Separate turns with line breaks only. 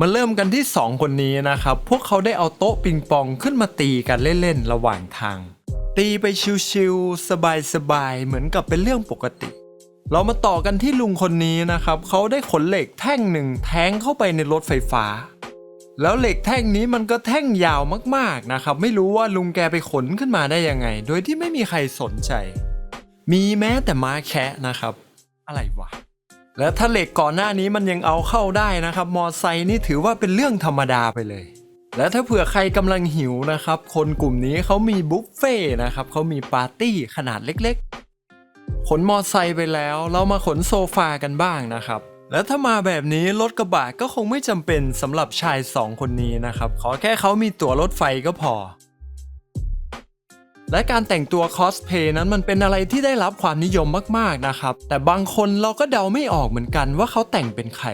มาเริ่มกันที่ 2 คนนี้นะครับ พวกเขาได้เอาโต๊ะปิงปองขึ้นมาตีกันเล่นๆระหว่างทาง ตีไปชิวๆสบายๆเหมือนกับเป็นเรื่องปกติ เรามาต่อกันที่ลุงคนนี้นะครับ เขาได้ขนเหล็กแท่งหนึ่งแทงเข้าไปในรถไฟฟ้า แล้วเหล็กแท่งนี้มันก็แท่งยาวมากๆนะครับ ไม่รู้ว่าลุงแกไปขนขึ้นมาได้ยังไง โดยที่ไม่มีใครสนใจ มีแม้แต่ม้าแคะนะครับ อะไรวะ และถ้าเหล็กก่อนหน้านี้มันยังเอาเข้าได้นะครับ มอไซค์นี่ถือว่าเป็นเรื่องธรรมดาไปเลย และถ้าเผื่อใครกำลังหิวนะครับ คนกลุ่มนี้เขามีบุฟเฟ่นะครับเขามีปาร์ตี้ขนาดเล็กๆ ขนมอไซค์ไปแล้ว เรามาขนโซฟากันบ้างนะครับ แล้วถ้ามาแบบนี้รถกระบะก็คงไม่จำเป็นสำหรับชายสองคนนี้นะครับ ขอแค่เขามีตั๋วรถไฟก็พอ และการแต่งตัวคอสเพย์นั้นมันเป็นอะไรที่ได้รับความนิยมมากๆนะครับ แต่บางคนเราก็เดาไม่ออกเหมือนกันว่าเขาแต่งเป็นใคร